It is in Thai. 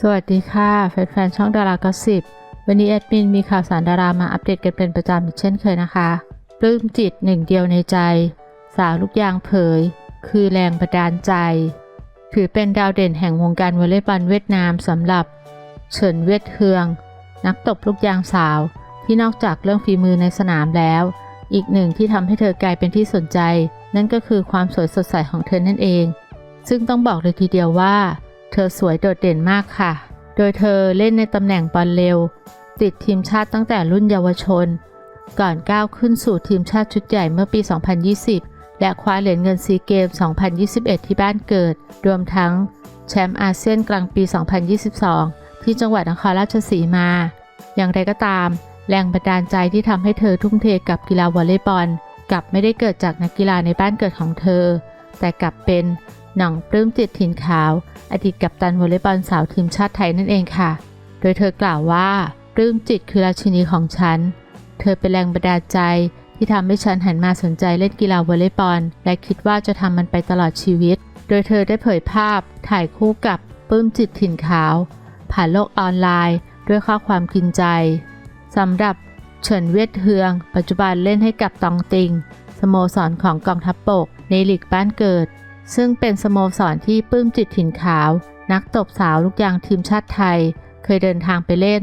สวัสดีค่ะ แฟนๆ ช่องดารากสิบวันนี้แอดมินมีข่าวสารดารามาอัปเดตกันเป็นประจำเช่นเคยนะคะปลื้มจิตหนึ่งเดียวในใจ สาวลูกยางเผย คือแรงบันดาลใจ ถือเป็นดาวเด่นแห่งวงการวอลเลย์บอลเวียดนามสำหรับ เฉินเวียดเฮือง นักตบลูกยางสาว ที่นอกจากเรื่องฝีมือในสนามแล้ว อีกหนึ่งที่ทำให้เธอกลายเป็นที่สนใจ นั่นก็คือความสวยสดใสของเธอนั่นเอง ซึ่งต้องบอกเลยทีเดียวว่า เธอสวยโดดเด่นมากค่ะ โดยเธอเล่นในตำแหน่งบอลเร็ว ติดทีมชาติตั้งแต่รุ่นเยาวชน ก่อนก้าวขึ้นสู่ทีมชาติชุดใหญ่เมื่อปี 2020 และคว้าเหรียญเงินซีเกม 2021 ที่บ้านเกิด รวมทั้งแชมป์อาเซียนกลางปี 2022 ที่จังหวัดนครราชสีมา อย่างไรก็ตาม แรงบันดาลใจที่ทำให้เธอทุ่มเทกับกีฬาวอลเลย์บอลกลับไม่ได้เกิดจากนักกีฬาในบ้านเกิดของเธอ แต่กลับเป็น หน่องปลื้มจิตถิ่นขาว อดีตกัปตันวอลเลย์บอลสาวทีมชาติไทยนั่นเองค่ะ โดยเธอกล่าวว่าปลื้มจิตคือราชินีของฉัน เธอเป็นแรงบันดาลใจที่ทำให้ฉันหันมาสนใจเล่นกีฬาวอลเลย์บอลและคิดว่าจะทำมันไปตลอดชีวิต โดยเธอได้เผยภาพ ถ่ายคู่กับปลื้มจิตถิ่นขาว ผ่านโลกออนไลน์ ด้วยข้อความกินใจสำหรับเฉินเวียดเฮือง ปัจจุบันเล่นให้กับตองติง สโมสรของกองทัพบกในลีกบ้านเกิด ซึ่งเป็นสโมสรที่ปลื้มจิตถิ่นขาว นักตบสาวลูกยางทีมชาติไทย เคยเดินทางไปเล่น